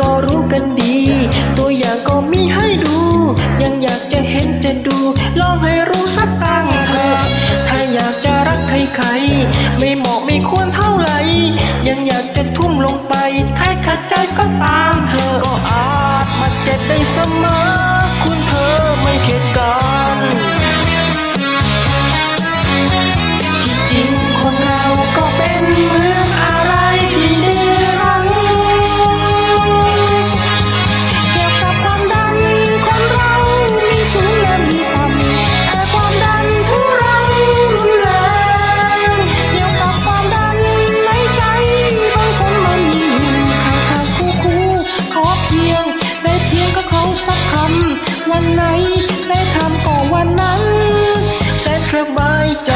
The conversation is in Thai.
ก็รู้กันดี ตัวอย่างก็มีให้ดู ยังอยากจะเห็นจะดู ลองให้รู้สักตั้งเถอะถ้าอยากจะรักใครๆ ไม่เหมาะไม่ควรเท่าไหร่ ยังอยากจะทุ่มลงไป ใครขัดใจก็ตามเธอก็อาจมาเจ็บได้เสมอำวันไหนได้ทำก็วันนั้นแสนสบายใจ